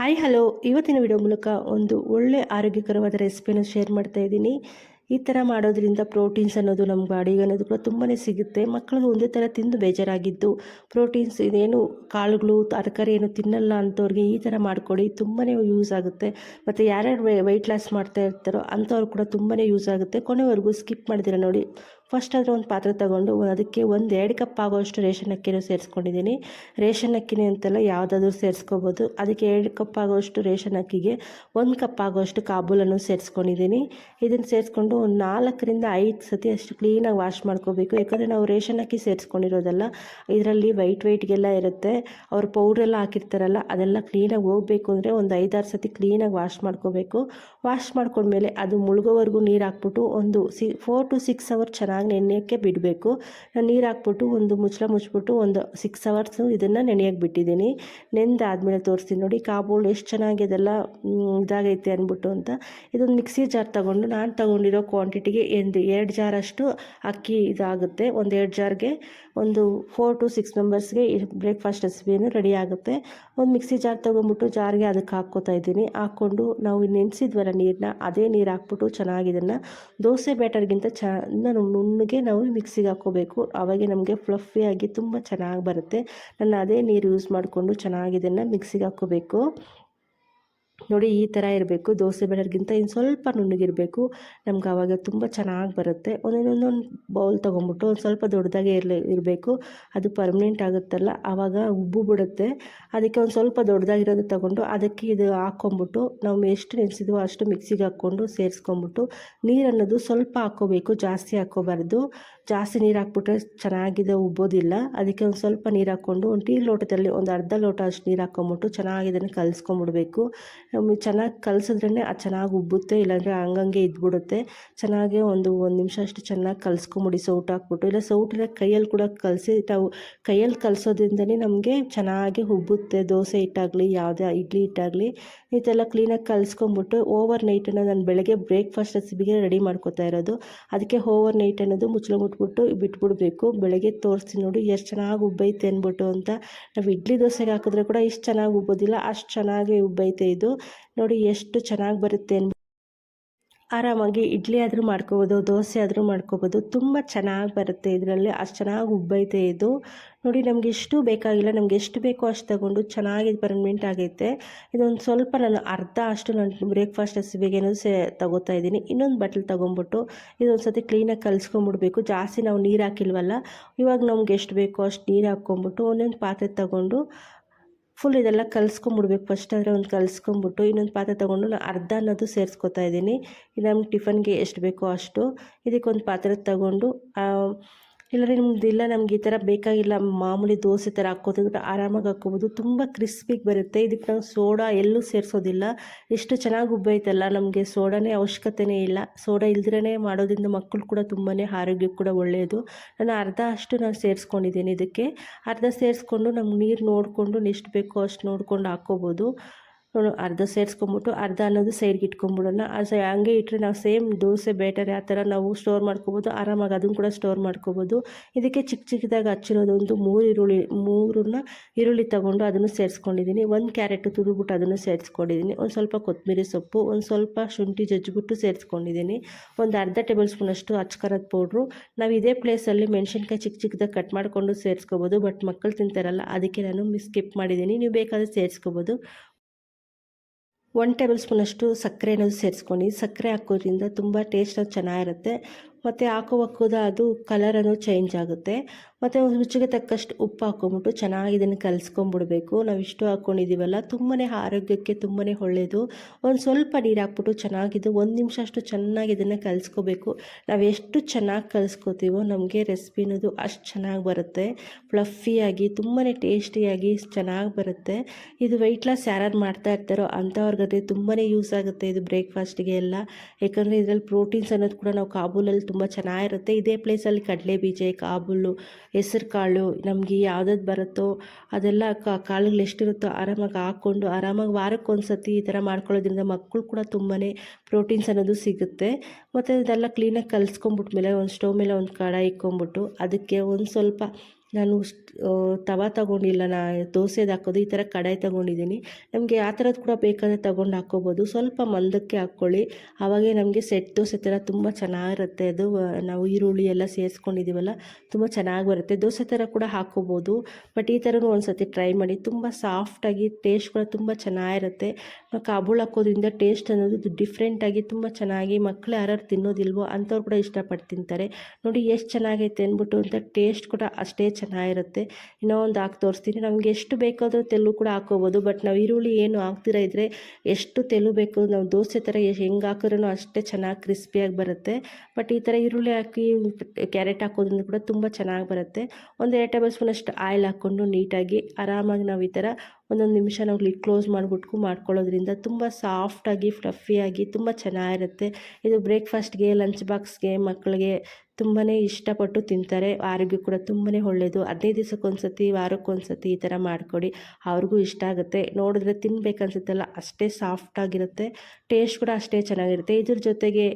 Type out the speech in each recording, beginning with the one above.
Hi hello ಇವತ್ತಿನ video ಮೂಲಕ ಒಂದು ಒಳ್ಳೆ ಆರೋಗ್ಯಕರವಾದ ರೆಸಿಪಿಯನ್ನು ಶೇರ್ ಮಾಡ್ತಾ ಇದ್ದೀನಿ. ಈ ಥರ ಮಾಡೋದ್ರಿಂದ ಪ್ರೋಟೀನ್ಸ್ ಅನ್ನೋದು ನಮ್ಮ ಬಾಡಿಗೆ ಅನ್ನೋದು ಕೂಡ ತುಂಬಾ ಸಿಗುತ್ತೆ. ಮಕ್ಕಳು ಒಂದೇ ಥರ ತಿಂದು ಬೇಜಾರಾಗಿದ್ದು ಪ್ರೋಟೀನ್ಸ್ ಇದೇನು ಕಾಳುಗಳು, ತರಕಾರಿ ಏನು ತಿನ್ನಲ್ಲ ಅಂಥವ್ರಿಗೆ ಈ ಥರ ಮಾಡಿಕೊಡಿ ತುಂಬಾ ಯೂಸ್ ಆಗುತ್ತೆ. ಮತ್ತು ಯಾರ್ಯಾರು ವೆಯ್ಟ್ ಲಾಸ್ ಮಾಡ್ತಾ ಇರ್ತಾರೋ ಅಂಥವ್ರು ಕೂಡ ತುಂಬಾ ಯೂಸ್ ಆಗುತ್ತೆ. ಕೊನೆವರೆಗೂ ಸ್ಕಿಪ್ ಮಾಡಿದಿರ ನೋಡಿ. ಫಸ್ಟ್ ಆದರೆ ಒಂದು ಪಾತ್ರೆ ತಗೊಂಡು ಅದಕ್ಕೆ ಒಂದು ಎರಡು ಕಪ್ ಆಗೋಷ್ಟು ರೇಷನ್ ಅಕ್ಕಿನೂ ಸೇರಿಸ್ಕೊಂಡಿದ್ದೀನಿ. ರೇಷನ್ ಅಕ್ಕಿನೇ ಅಂತೆಲ್ಲ ಯಾವುದಾದ್ರೂ ಸೇರಿಸ್ಕೋಬೋದು. ಅದಕ್ಕೆ ಎರಡು ಕಪ್ ಆಗೋಷ್ಟು ರೇಷನ್ ಅಕ್ಕಿಗೆ ಒಂದು ಕಪ್ ಆಗೋಷ್ಟು ಕಾಬೂಲನ್ನು ಸೇರಿಸ್ಕೊಂಡಿದ್ದೀನಿ. ಇದನ್ನು ಸೇರಿಸ್ಕೊಂಡು ಒಂದು ನಾಲ್ಕರಿಂದ ಐದು ಸತಿ ಅಷ್ಟು ಕ್ಲೀನಾಗಿ ವಾಶ್ ಮಾಡ್ಕೋಬೇಕು. ಯಾಕಂದರೆ ನಾವು ರೇಷನ್ ಅಕ್ಕಿ ಸೇರಿಸ್ಕೊಂಡಿರೋದಲ್ಲ, ಇದರಲ್ಲಿ ವೈಟ್ ವೈಟ್ಗೆಲ್ಲ ಇರುತ್ತೆ. ಅವ್ರು ಪೌಡ್ರೆಲ್ಲ ಹಾಕಿರ್ತಾರಲ್ಲ, ಅದೆಲ್ಲ ಕ್ಲೀನಾಗಿ ಹೋಗಬೇಕು ಅಂದರೆ ಒಂದು ಐದಾರು ಸತಿ ಕ್ಲೀನಾಗಿ ವಾಶ್ ಮಾಡ್ಕೋಬೇಕು. ವಾಶ್ ಮಾಡ್ಕೊಂಡ್ಮೇಲೆ ಅದು ಮುಳುಗೋವರೆಗೂ ನೀರು ಹಾಕ್ಬಿಟ್ಟು ಒಂದು ಸಿ ಫೋರ್ ಟು ಸಿಕ್ಸ್ ಅವರ್ ಚೆನ್ನಾಗಿ ನೆನೆಯೋಕ್ಕೆ ಬಿಡಬೇಕು. ನಾನು ನೀರು ಹಾಕ್ಬಿಟ್ಟು ಒಂದು ಮುಚ್ಚಳ ಮುಚ್ಚಿಬಿಟ್ಟು ಒಂದು ಸಿಕ್ಸ್ ಅವರ್ಸು ಇದನ್ನು ನೆನೆಯೋಕ್ಕೆ ಬಿಟ್ಟಿದ್ದೀನಿ. ನೆನೆದಾದ್ಮೇಲೆ ತೋರಿಸ್ತೀನಿ ನೋಡಿ, ಕಾಬೂಲ್ ಎಷ್ಟು ಚೆನ್ನಾಗಿ ಅದೆಲ್ಲ ಇದಾಗೈತೆ ಅಂದ್ಬಿಟ್ಟು ಅಂತ. ಇದೊಂದು ಮಿಕ್ಸಿ ಜಾರ್ ತೊಗೊಂಡು ನಾನು ತೊಗೊಂಡಿರೋ ಕ್ವಾಂಟಿಟಿಗೆ ಒಂದು ಎರಡು ಜಾರಷ್ಟು ಅಕ್ಕಿ ಇದಾಗುತ್ತೆ. ಒಂದು ಎರಡು ಜಾರ್ಗೆ ಒಂದು ಫೋರ್ ಟು ಸಿಕ್ಸ್ ಮೆಂಬರ್ಸ್ಗೆ ಬ್ರೇಕ್ಫಾಸ್ಟ್ ರೆಸಿಪಿಯನ್ನು ರೆಡಿ ಆಗುತ್ತೆ. ಒಂದು ಮಿಕ್ಸಿ ಜಾರ್ ತೊಗೊಂಬಿಟ್ಟು ಜಾರ್ಗೆ ಅದಕ್ಕೆ ಹಾಕ್ಕೋತಾ ಇದ್ದೀನಿ. ಹಾಕ್ಕೊಂಡು ನಾವು ನೆನೆಸಿದ್ವಲ್ಲ ನೀರನ್ನ ಅದೇ ನೀರು ಹಾಕ್ಬಿಟ್ಟು ಚೆನ್ನಾಗಿ ಇದನ್ನು. ದೋಸೆ ಬ್ಯಾಟರ್ಗಿಂತ ಚೆಂದ ನುಣ್ಣಗೆ ನಾವು ಮಿಕ್ಸಿಗೆ ಹಾಕೋಬೇಕು ಆವಾಗೆ ನಮಗೆ ಫ್ಲಫಿಯಾಗಿ ತುಂಬ ಚೆನ್ನಾಗಿ ಬರುತ್ತೆ. ನಾನು ಅದೇ ನೀರು ಯೂಸ್ ಮಾಡಿಕೊಂಡು ಚೆನ್ನಾಗಿ ಇದನ್ನು ಮಿಕ್ಸಿಗೆ ಹಾಕ್ಕೋಬೇಕು. ನೋಡಿ ಈ ಥರ ಇರಬೇಕು, ದೋಸೆ ಬೆಳರ್ಗಿಂತ ಇನ್ನು ಸ್ವಲ್ಪ ನುಣ್ಣಗಿರಬೇಕು, ನಮ್ಗೆ ಆವಾಗ ತುಂಬ ಚೆನ್ನಾಗಿ ಬರುತ್ತೆ. ಒಂದೊಂದೊಂದು ಬೌಲ್ ತೊಗೊಂಬಿಟ್ಟು ಒಂದು ಸ್ವಲ್ಪ ದೊಡ್ಡದಾಗೆ ಇರಲಿ, ಇರಬೇಕು, ಅದು ಪರ್ಮನೆಂಟ್ ಆಗುತ್ತಲ್ಲ ಆವಾಗ ಉಬ್ಬು ಬಿಡುತ್ತೆ. ಅದಕ್ಕೆ ಒಂದು ಸ್ವಲ್ಪ ದೊಡ್ಡದಾಗಿರೋದು ತೊಗೊಂಡು ಅದಕ್ಕೆ ಇದು ಹಾಕ್ಕೊಂಬಿಟ್ಟು, ನಾವು ಎಷ್ಟು ನೆನೆಸಿದ್ವೋ ಅಷ್ಟು ಮಿಕ್ಸಿಗೆ ಹಾಕ್ಕೊಂಡು ಸೇರಿಸ್ಕೊಂಬಿಟ್ಟು ನೀರನ್ನೋದು ಸ್ವಲ್ಪ ಹಾಕ್ಕೋಬೇಕು, ಜಾಸ್ತಿ ಹಾಕ್ಕೋಬಾರ್ದು. ಜಾಸ್ತಿ ನೀರು ಹಾಕ್ಬಿಟ್ರೆ ಚೆನ್ನಾಗಿದೆ, ಉಬ್ಬೋದಿಲ್ಲ. ಅದಕ್ಕೆ ಒಂದು ಸ್ವಲ್ಪ ನೀರು ಹಾಕ್ಕೊಂಡು, ಒಂದು ಟೀ ಲೋಟದಲ್ಲಿ ಒಂದು ಅರ್ಧ ಲೋಟ ಅಷ್ಟು ನೀರು ಹಾಕ್ಕೊಂಬಿಟ್ಟು ಚೆನ್ನಾಗಿ ಇದನ್ನು ಕಲಿಸ್ಕೊಂಬಿಡ್ಬೇಕು. ನಮಗೆ ಚೆನ್ನಾಗಿ ಕಲಸಿದ್ರೇ ಅದು ಚೆನ್ನಾಗಿ ಉಬ್ಬುತ್ತೆ, ಇಲ್ಲಾಂದರೆ ಹಂಗಂಗೆ ಇದ್ಬಿಡುತ್ತೆ. ಚೆನ್ನಾಗಿ ಒಂದು ಒಂದು ನಿಮಿಷ ಅಷ್ಟು ಚೆನ್ನಾಗಿ ಕಲಿಸ್ಕೊಂಬಿಡಿ, ಸೌಟ್ ಹಾಕ್ಬಿಟ್ಟು. ಇಲ್ಲ ಸೌಟಿನ ಕೈಯಲ್ಲಿ ಕೂಡ ಕಲಸಿ ನಾವು ಕೈಯಲ್ಲಿ ಕಲಿಸೋದ್ರಿಂದನೇ ನಮಗೆ ಚೆನ್ನಾಗಿ ಉಬ್ಬುತ್ತೆ. ದೋಸೆ ಹಿಟ್ಟಾಗಲಿ, ಯಾವುದೇ ಇಡ್ಲಿ ಹಿಟ್ಟಾಗಲಿ, ಇದೆಲ್ಲ ಕ್ಲೀನಾಗಿ ಕಲಿಸ್ಕೊಂಬಿಟ್ಟು ಓವರ್ ನೈಟ್ ನೈಟನ್ನು ನಾನು ಬೆಳಗ್ಗೆ ಬ್ರೇಕ್ಫಾಸ್ಟ್ ರೆಸಿಪಿಗೆ ರೆಡಿ ಮಾಡ್ಕೋತಾ ಇರೋದು. ಅದಕ್ಕೆ ಓವರ್ ನೈಟ್ ಅನ್ನೋದು ಮುಚ್ಚಳ ಮುಟ್ಬಿಟ್ಟು ಬಿಟ್ಬಿಡ್ಬೇಕು. ಬೆಳಗ್ಗೆ ತೋರಿಸ್ತೀನಿ ನೋಡಿ, ಎಷ್ಟು ಚೆನ್ನಾಗಿ ಉಬ್ಬೈತೆ ಅಂದ್ಬಿಟ್ಟು ಅಂತ. ನಾವು ಇಡ್ಲಿ ದೋಸೆಗೆ ಹಾಕಿದ್ರೆ ಕೂಡ ಇಷ್ಟು ಚೆನ್ನಾಗಿ ಉಬ್ಬೋದಿಲ್ಲ, ಅಷ್ಟು ಚೆನ್ನಾಗಿ ಉಬ್ಬೈತೆ ಇದು. ನೋಡಿ, ಎಷ್ಟು ಚೆನ್ನಾಗಿ ಬರುತ್ತೆ ಆರಾಮಾಗಿ ಇಡ್ಲಿ ಆದರೂ ಮಾಡ್ಕೋಬೋದು, ದೋಸೆ ಆದರೂ ಮಾಡ್ಕೋಬೋದು. ತುಂಬ ಚೆನ್ನಾಗಿ ಬರುತ್ತೆ ಇದರಲ್ಲಿ. ಅಷ್ಟು ಚೆನ್ನಾಗಿ ಉಬ್ಬೈತೆ ಇದು. ನೋಡಿ, ನಮಗೆ ಎಷ್ಟು ಬೇಕಾಗಿಲ್ಲ. ನಮ್ಗೆ ಎಷ್ಟು ಬೇಕೋ ಅಷ್ಟು ತಗೊಂಡು ಚೆನ್ನಾಗಿ ಪರ್ಮನೆಂಟ್ ಆಗೈತೆ. ಇದೊಂದು ಸ್ವಲ್ಪ ನಾನು ಅರ್ಧ ಅಷ್ಟು ನಾನು ಬ್ರೇಕ್ಫಾಸ್ಟ್ ರೆಸಿಪಿಗೆ ಸೇ ತಗೋತಾ ಇದ್ದೀನಿ. ಇನ್ನೊಂದು ಬಟ್ಲು ತೊಗೊಂಬಿಟ್ಟು ಇದೊಂದು ಸತಿ ಕ್ಲೀನಾಗಿ ಕಲಿಸ್ಕೊಂಬಿಡ್ಬೇಕು. ಜಾಸ್ತಿ ನಾವು ನೀರು ಹಾಕಿಲ್ವಲ್ಲ, ಇವಾಗ ನಮ್ಗೆ ಎಷ್ಟು ಬೇಕೋ ಅಷ್ಟು ನೀರು ಹಾಕ್ಕೊಂಬಿಟ್ಟು ಒಂದೊಂದು ಪಾತ್ರೆ ತಗೊಂಡು ಫುಲ್ ಇದೆಲ್ಲ ಕಲಿಸ್ಕೊಂಬಿಡ್ಬೇಕು. ಫಸ್ಟ್ ಅಂದರೆ ಒಂದು ಕಲಿಸ್ಕೊಂಬಿಟ್ಟು ಇನ್ನೊಂದು ಪಾತ್ರೆ ತೊಗೊಂಡು ನಾನು ಅರ್ಧ ಅನ್ನೋದು ಸೇರಿಸ್ಕೊತಾ ಇದ್ದೀನಿ. ನಮ್ಗೆ ಟಿಫನ್ಗೆ ಎಷ್ಟು ಬೇಕೋ ಅಷ್ಟು ಇದಕ್ಕೊಂದು ಪಾತ್ರೆ ತಗೊಂಡು ಇಲ್ಲದ್ರೆ ನಿಮ್ದು ಇಲ್ಲ, ನಮ್ಗೆ ಈ ಥರ ಬೇಕಾಗಿಲ್ಲ, ಮಾಮೂಲಿ ದೋಸೆ ಥರ ಹಾಕ್ಕೋತಿದ್ರೆ ಆರಾಮಾಗಿ ಹಾಕ್ಕೋಬೋದು. ತುಂಬ ಕ್ರಿಸ್ಪಿಗೆ ಬರುತ್ತೆ. ಇದಕ್ಕೆ ನಾವು ಸೋಡಾ ಎಲ್ಲೂ ಸೇರಿಸೋದಿಲ್ಲ. ಎಷ್ಟು ಚೆನ್ನಾಗಿ ಉಬ್ಬೈತಲ್ಲ, ನಮಗೆ ಸೋಡಾನೇ ಅವಶ್ಯಕತೆನೇ ಇಲ್ಲ. ಸೋಡಾ ಇಲ್ದ್ರೇ ಮಾಡೋದ್ರಿಂದ ಮಕ್ಕಳು ಕೂಡ ತುಂಬಾ ಆರೋಗ್ಯಕ್ಕೆ ಕೂಡ ಒಳ್ಳೆಯದು. ನಾನು ಅರ್ಧ ಅಷ್ಟು ನಾನು ಸೇರಿಸ್ಕೊಂಡಿದ್ದೀನಿ ಇದಕ್ಕೆ. ಅರ್ಧ ಸೇರಿಸ್ಕೊಂಡು ನಮ್ಗೆ ನೀರು ನೋಡಿಕೊಂಡು, ಎಷ್ಟು ಬೇಕೋ ಅಷ್ಟು ನೋಡಿಕೊಂಡು ಹಾಕ್ಕೋಬೋದು. ಅರ್ಧ ಸೇರಿಸ್ಕೊಂಬಿಟ್ಟು, ಅರ್ಧ ಅನ್ನೋದು ಸೈಡ್ಗೆ ಇಟ್ಕೊಂಬಿಡೋಣ. ಅದು ಹಂಗೆ ಇಟ್ಟರೆ ನಾವು ಸೇಮ್ ದೋಸೆ ಬೇಟರ್ ಆ ಥರ ನಾವು ಸ್ಟೋರ್ ಮಾಡ್ಕೋಬೋದು. ಆರಾಮಾಗಿ ಅದನ್ನು ಕೂಡ ಸ್ಟೋರ್ ಮಾಡ್ಕೋಬೋದು. ಇದಕ್ಕೆ ಚಿಕ್ಕ ಚಿಕ್ಕದಾಗಿ ಹಚ್ಚಿರೋದು ಒಂದು ಮೂರು ಈರುಳ್ಳಿ, ಮೂರನ್ನ ಈರುಳ್ಳಿ ತೊಗೊಂಡು ಅದನ್ನು ಸೇರಿಸ್ಕೊಂಡಿದ್ದೀನಿ ಒಂದು ಕ್ಯಾರೆಟ್ ತುರಿದ್ಬಿಟ್ಟು ಅದನ್ನು ಸೇರಿಸ್ಕೊಂಡಿದ್ದೀನಿ ಒಂದು ಸ್ವಲ್ಪ ಕೊತ್ತಂಬರಿ ಸೊಪ್ಪು, ಒಂದು ಸ್ವಲ್ಪ ಶುಂಠಿ ಜಜ್ಜಿಬಿಟ್ಟು ಸೇರಿಸ್ಕೊಂಡಿದ್ದೀನಿ ಒಂದು ಅರ್ಧ ಟೇಬಲ್ ಸ್ಪೂನಷ್ಟು ಅಚ್ಕರದ ಪೌಡ್ರು ನಾವು ಇದೇ ಪ್ಲೇಸಲ್ಲಿ ಮೆಣಸಿನ್ಕಾಯಿ ಚಿಕ್ಕ ಚಿಕ್ಕದಾಗಿ ಕಟ್ ಮಾಡಿಕೊಂಡು ಸೇರಿಸ್ಕೋಬೋದು ಬಟ್ ಮಕ್ಕಳು ತಿಂತಾರಲ್ಲ, ಅದಕ್ಕೆ ನಾನು ಮಿಸ್ ಸ್ಕಿಪ್ ಮಾಡಿದ್ದೀನಿ ನೀವು ಬೇಕಾದರೆ ಸೇರಿಸ್ಕೋಬೋದು. ಒನ್ ಟೇಬಲ್ ಸ್ಪೂನಷ್ಟು ಸಕ್ಕರೆ ಅನ್ನೋದು ಸೇರಿಸ್ಕೊಂಡು ಸಕ್ಕರೆ ಹಾಕೋದ್ರಿಂದ ತುಂಬ ಟೇಸ್ಟಾಗಿ ಚೆನ್ನಾಗಿರುತ್ತೆ. ಮತ್ತು ಹಾಕೋವಾಕೋದ ಅದು ಕಲರ್ ಅನ್ನೋದು ಚೇಂಜ್ ಆಗುತ್ತೆ. ಮತ್ತು ಒಂದು ರುಚಿಗೆ ತಕ್ಕಷ್ಟು ಉಪ್ಪು ಹಾಕ್ಕೊಂಬಿಟ್ಟು ಚೆನ್ನಾಗಿ ಇದನ್ನು ಕಲಿಸ್ಕೊಂಬಿಡ್ಬೇಕು. ನಾವು ಇಷ್ಟು ಹಾಕ್ಕೊಂಡಿದ್ದೀವಲ್ಲ ತುಂಬಾ ಆರೋಗ್ಯಕ್ಕೆ ತುಂಬಾ ಒಳ್ಳೆಯದು ಒಂದು ಸ್ವಲ್ಪ ನೀರು ಹಾಕ್ಬಿಟ್ಟು ಚೆನ್ನಾಗಿದ್ದು ಒಂದು ನಿಮಿಷ ಅಷ್ಟು ಚೆನ್ನಾಗಿ ಇದನ್ನು ಕಲಿಸ್ಕೋಬೇಕು. ನಾವು ಎಷ್ಟು ಚೆನ್ನಾಗಿ ಕಲಿಸ್ಕೋತೀವೋ ನಮಗೆ ರೆಸಿಪಿ ಅನ್ನೋದು ಅಷ್ಟು ಚೆನ್ನಾಗಿ ಬರುತ್ತೆ. ಫ್ಲಫಿಯಾಗಿ ತುಂಬಾ ಟೇಸ್ಟಿಯಾಗಿ ಚೆನ್ನಾಗಿ ಬರುತ್ತೆ. ಇದು ವೆಯ್ಟ್ ಲಾಸ್ ಯಾರು ಮಾಡ್ತಾ ಇರ್ತಾರೋ ಅಂಥವ್ರಿಗೆ ತುಂಬಾ ಯೂಸ್ ಆಗುತ್ತೆ ಇದು ಬ್ರೇಕ್ಫಾಸ್ಟಿಗೆ ಎಲ್ಲ. ಯಾಕಂದರೆ ಇದರಲ್ಲಿ ಪ್ರೋಟೀನ್ಸ್ ಅನ್ನೋದು ಕೂಡ ನಾವು ಕಾಬೂಲಲ್ಲಿ ತುಂಬ ಚೆನ್ನಾಗಿರುತ್ತೆ. ಇದೇ ಪ್ಲೇಸಲ್ಲಿ ಕಡಲೆ ಬೀಜ ಕಾಬೂಲು ಹೆಸ್ರು ಕಾಳು ನಮಗೆ ಯಾವ್ದಾದ್ರು ಬರುತ್ತೋ ಅದೆಲ್ಲ ಕಾಳುಗಳು ಎಷ್ಟಿರುತ್ತೋ ಆರಾಮಾಗಿ ಹಾಕ್ಕೊಂಡು ಆರಾಮಾಗಿ ವಾರಕ್ಕೆ ಒಂದು ಸತಿ ಈ ಥರ ಮಾಡ್ಕೊಳ್ಳೋದ್ರಿಂದ ಮಕ್ಕಳು ಕೂಡ ತುಂಬಾ ಪ್ರೋಟೀನ್ಸ್ ಅನ್ನೋದು ಸಿಗುತ್ತೆ. ಮತ್ತು ಇದೆಲ್ಲ ಕ್ಲೀನಾಗಿ ಕಲಿಸ್ಕೊಂಬಿಟ್ಮೇಲೆ ಒಂದು ಸ್ಟವ್ ಮೇಲೆ ಒಂದು ಕಡಾಯಿ ಇಕ್ಕೊಂಬಿಟ್ಟು ಅದಕ್ಕೆ ಒಂದು ಸ್ವಲ್ಪ ನಾನು ತವಾ ತಗೊಂಡಿಲ್ಲ, ನಾ ದೋಸೆದು ಹಾಕೋದು, ಈ ಥರ ಕಡಾಯಿ ತಗೊಂಡಿದ್ದೀನಿ. ನಮಗೆ ಆ ಥರದ್ದು ಕೂಡ ಬೇಕಾದರೆ ತಗೊಂಡು ಹಾಕ್ಕೋಬೋದು ಸ್ವಲ್ಪ ಮಂದಕ್ಕೆ ಹಾಕ್ಕೊಳ್ಳಿ. ಆವಾಗೇ ನಮಗೆ ಸೆಟ್ ದೋಸೆ ಥರ ತುಂಬ ಚೆನ್ನಾಗಿರುತ್ತೆ ಅದು. ನಾವು ಈರುಳ್ಳಿ ಎಲ್ಲ ಸೇರಿಸ್ಕೊಂಡಿದ್ದೀವಲ್ಲ, ತುಂಬ ಚೆನ್ನಾಗಿ ಬರುತ್ತೆ. ದೋಸೆ ಥರ ಕೂಡ ಹಾಕ್ಕೋಬೋದು ಬಟ್ ಈ ಥರನೂ ಒಂದು ಸತಿ ಟ್ರೈ ಮಾಡಿ. ತುಂಬ ಸಾಫ್ಟಾಗಿ, ಟೇಸ್ಟ್ ಕೂಡ ತುಂಬ ಚೆನ್ನಾಗಿರುತ್ತೆ. ಕಾಬೂಳ್ ಹಾಕೋದ್ರಿಂದ ಟೇಸ್ಟ್ ಅನ್ನೋದು ಡಿಫ್ರೆಂಟಾಗಿ ತುಂಬ ಚೆನ್ನಾಗಿ ಮಕ್ಕಳು ಯಾರು ತಿನ್ನೋದಿಲ್ವೋ ಅಂಥವ್ರು ಕೂಡ ಇಷ್ಟಪಟ್ಟು ತಿಂತಾರೆ. ನೋಡಿ, ಎಷ್ಟು ಚೆನ್ನಾಗೈತೆ ಅಂದ್ಬಿಟ್ಟು ಅಂತ ಟೇಸ್ಟ್ ಕೂಡ ಅಷ್ಟೇ ಚೆನ್ನಾಗಿರುತ್ತೆ. ಇನ್ನೂ ಒಂದು ಹಾಕಿ ತೋರಿಸ್ತೀನಿ. ನಮಗೆ ಎಷ್ಟು ಬೇಕಾದರೂ ತೆಲು ಕೂಡ ಹಾಕೋಬೋದು ಬಟ್ ನಾವು ಈರುಳ್ಳಿ ಏನು ಹಾಕ್ತಿರ ಇದ್ದರೆ ಎಷ್ಟು ತೆಲು ಬೇಕು, ನಾವು ದೋಸೆ ಥರ ಹೆಂಗೆ ಹಾಕಿದ್ರೂ ಅಷ್ಟೇ ಚೆನ್ನಾಗಿ ಕ್ರಿಸ್ಪಿಯಾಗಿ ಬರುತ್ತೆ. ಬಟ್ ಈ ಥರ ಈರುಳ್ಳಿ ಹಾಕಿ ಕ್ಯಾರೆಟ್ ಹಾಕೋದ್ರಿಂದ ಕೂಡ ತುಂಬ ಚೆನ್ನಾಗಿ ಬರುತ್ತೆ. ಒಂದು ಎರಡು ಟೇಬಲ್ ಸ್ಪೂನಷ್ಟು ಆಯಿಲ್ ಹಾಕ್ಕೊಂಡು ನೀಟಾಗಿ ಆರಾಮಾಗಿ ನಾವು ಈ ಥರ ಒಂದೊಂದು ನಿಮಿಷ ನಾವು ಲಿಡ್ ಕ್ಲೋಸ್ ಮಾಡಿಬಿಟ್ಟು ಮಾಡ್ಕೊಳ್ಳೋದ್ರಿಂದ ತುಂಬ ಸಾಫ್ಟಾಗಿ ಫ್ಲಫಿಯಾಗಿ ತುಂಬ ಚೆನ್ನಾಗಿರುತ್ತೆ. ಇದು ಬ್ರೇಕ್ಫಾಸ್ಟ್ಗೆ ಲಂಚ್ ಬಾಕ್ಸ್ಗೆ ಮಕ್ಕಳಿಗೆ ತುಂಬಾ ಇಷ್ಟಪಟ್ಟು ತಿಂತಾರೆ. ಆರೋಗ್ಯ ಕೂಡ ತುಂಬಾ ಒಳ್ಳೆಯದು. ಹದಿನೈದು ದಿವಸಕ್ಕೊಂದ್ಸತಿ, ವಾರಕ್ಕೊಂದ್ಸತಿ ಈ ಥರ ಮಾಡಿಕೊಡಿ. ಅವ್ರಿಗೂ ಇಷ್ಟ ಆಗುತ್ತೆ. ನೋಡಿದ್ರೆ ತಿನ್ಬೇಕನ್ಸುತ್ತಲ್ಲ, ಅಷ್ಟೇ ಸಾಫ್ಟಾಗಿರುತ್ತೆ ಟೇಸ್ಟ್ ಕೂಡ ಅಷ್ಟೇ ಚೆನ್ನಾಗಿರುತ್ತೆ. ಇದ್ರ ಜೊತೆಗೆ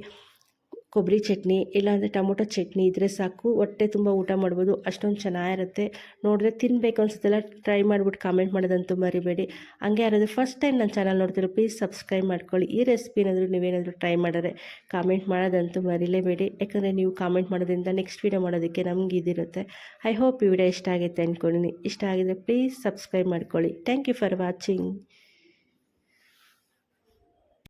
ಕೊಬ್ಬರಿ ಚಟ್ನಿ ಇಲ್ಲಾಂದರೆ ಟೊಮೊಟೊ ಚಟ್ನಿ ಇದ್ದರೆ ಸಾಕು. ಹೊಟ್ಟೆ ತುಂಬ ಊಟ ಮಾಡ್ಬೋದು. ಅಷ್ಟೊಂದು ಚೆನ್ನಾಗಿರುತ್ತೆ. ನೋಡಿದ್ರೆ ತಿನ್ನಬೇಕು ಅನ್ಸುತ್ತೆಲ್ಲ. ಟ್ರೈ ಮಾಡಿಬಿಟ್ಟು ಕಾಮೆಂಟ್ ಮಾಡೋದಂತೂ ಮರಿಬೇಡಿ. ಹಂಗೆ ಯಾರಾದರೂ ಫಸ್ಟ್ ಟೈಮ್ ನನ್ನ ಚಾನಲ್ ನೋಡ್ತಿರೋ ಪ್ಲೀಸ್ ಸಬ್ಸ್ಕ್ರೈಬ್ ಮಾಡ್ಕೊಳ್ಳಿ. ಈ ರೆಸಿಪಿ ಏನಾದರೂ ನೀವೇನಾದರೂ ಟ್ರೈ ಮಾಡಿದ್ರೆ ಕಾಮೆಂಟ್ ಮಾಡೋದಂತೂ ಮರಿಲೇಬೇಡಿ. ಯಾಕಂದರೆ ನೀವು ಕಾಮೆಂಟ್ ಮಾಡೋದ್ರಿಂದ ನೆಕ್ಸ್ಟ್ ವೀಡಿಯೋ ಮಾಡೋದಕ್ಕೆ ನಮ್ಗೆ ಇದಿರುತ್ತೆ. ಐ ಹೋಪ್ ಈ ವಿಡಿಯೋ ಇಷ್ಟ ಆಗುತ್ತೆ ಅಂದ್ಕೊಂಡಿನಿ ಇಷ್ಟ ಆಗಿದ್ರೆ ಪ್ಲೀಸ್ ಸಬ್ಸ್ಕ್ರೈಬ್ ಮಾಡ್ಕೊಳ್ಳಿ. Thank you for watching